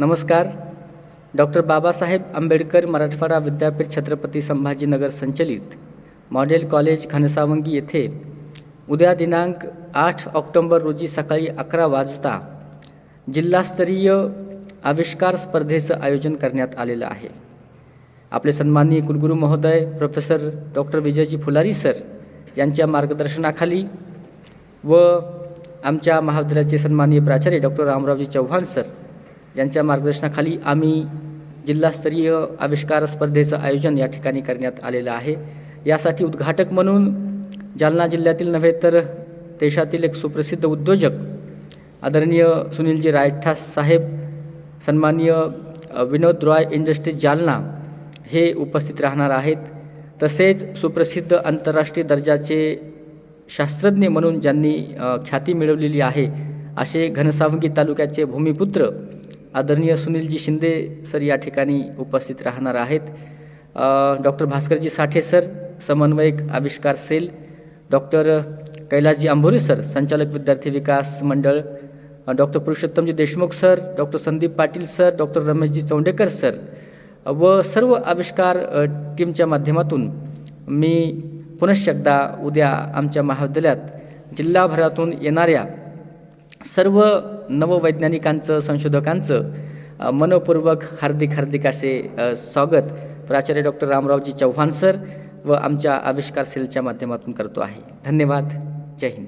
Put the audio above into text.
नमस्कार. डॉक्टर बाबासाहेब आंबेडकर मराठवाडा विद्यापीठ छत्रपती संभाजीनगर संचलित मॉडेल कॉलेज घनसावंगी येथे उद्या दिनांक आठ ऑक्टोंबर रोजी सकाळी अकरा वाजता जिल्हास्तरीय आविष्कार स्पर्धेचं आयोजन करण्यात आलेलं आहे. आपले सन्माननीय कुलगुरू महोदय professor doctor Vijayji Phulari sir यांच्या मार्गदर्शनाखाली व आमच्या महाविद्यालयाचे सन्माननीय प्राचार्य डॉक्टर रामरावजी चव्हाण सर यांच्या मार्गदर्शनाखाली आम्ही जिल्हास्तरीय आविष्कार स्पर्धेचं आयोजन या ठिकाणी करण्यात आलेलं आहे. यासाठी उद्घाटक म्हणून जालना जिल्ह्यातील नव्हे तर देशातील एक सुप्रसिद्ध उद्योजक आदरणीय सुनीलजी रायठास साहेब सन्माननीय विनोद रॉय इंडस्ट्रीज जालना हे उपस्थित राहणार आहेत. तसेच सुप्रसिद्ध आंतरराष्ट्रीय दर्जाचे शास्त्रज्ञ म्हणून ज्यांनी ख्याती मिळवलेली आहे असे घनसावंगी तालुक्याचे भूमिपुत्र आदरणीय सुनीलजी शिंदे सर या ठिकाणी उपस्थित राहणार आहेत. डॉक्टर भास्करजी साठे सर समन्वयक आविष्कार cell doctor Kailasji Ambhore sir संचालक विद्यार्थी विकास मंडळ doctor Purushottamji Deshmukh sir doctor Sandeep Patil sir doctor Rameshji Chaundekar sir व सर्व आविष्कार टीमच्या माध्यमातून मी पुनश्च एकदा उद्या आमच्या महाविद्यालयात जिल्हाभरातून येणाऱ्या सर्व नववैज्ञानिकांचं संशोधकांचं मनपूर्वक हार्दिक हार्दिक असे स्वागत प्राचार्य डॉक्टर रामरावजी चव्हाण सर व आमच्या आविष्कार सेलच्या माध्यमातून करतो आहे. धन्यवाद. जय हिंद.